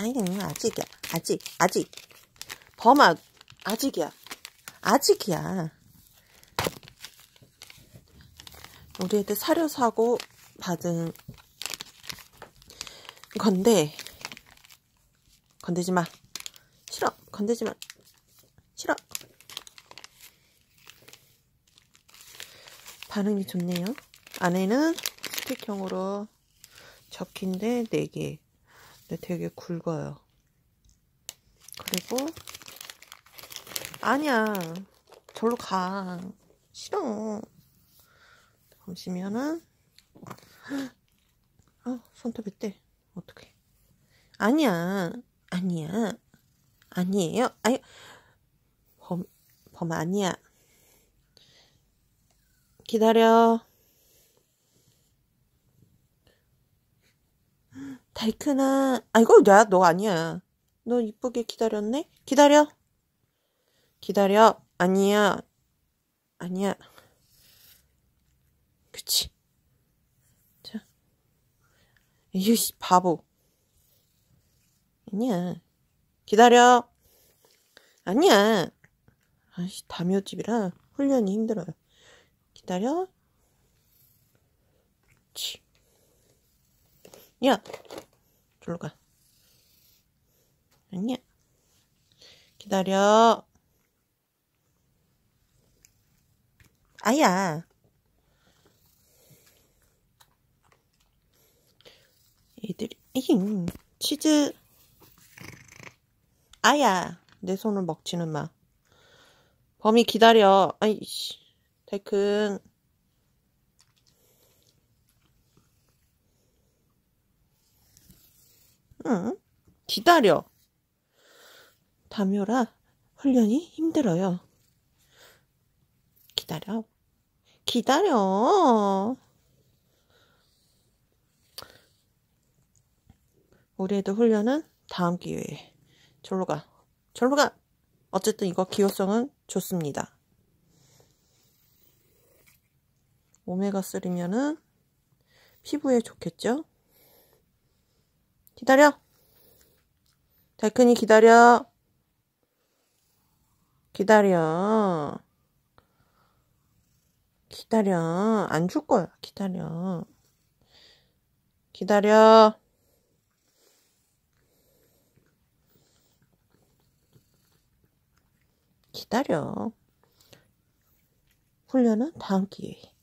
아니, 아직이야. 아직, 아직. 범아, 아직이야. 아직이야. 우리 애들 사료 사고 받은 건데, 건들지 마. 싫어. 건들지 마. 싫어. 반응이 좋네요. 안에는 스틱형으로 적힌데 4개. 근데 되게 굵어요. 그리고 아니야. 절로 가. 싫어. 보시면은 어, 손톱이 떼. 어떡해. 아니야. 아니야. 아니에요. 아니 범, 범 아니야. 기다려. 달큰아. 아이고, 야, 너 아니야. 너 이쁘게 기다렸네? 기다려. 기다려. 아니야. 아니야. 그치. 자. 이씨, 바보. 아니야. 기다려. 아니야. 아이씨, 다묘집이라 훈련이 힘들어요. 기다려. 치. 야, 저로 가. 아니야. 기다려. 아야. 애들이, 에잉, 치즈. 아야. 내 손을 먹지는 마. 범이 기다려. 아이씨. 달큰. 응, 기다려. 다묘라, 훈련이 힘들어요. 기다려. 기다려. 우리 애들 훈련은 다음 기회에. 절로 가. 절로 가. 어쨌든 이거 기호성은 좋습니다. 오메가3면은 피부에 좋겠죠? 기다려. 달큰이 기다려. 기다려. 기다려. 안 줄 거야. 기다려. 기다려. 기다려. 훈련은 다음 기회에.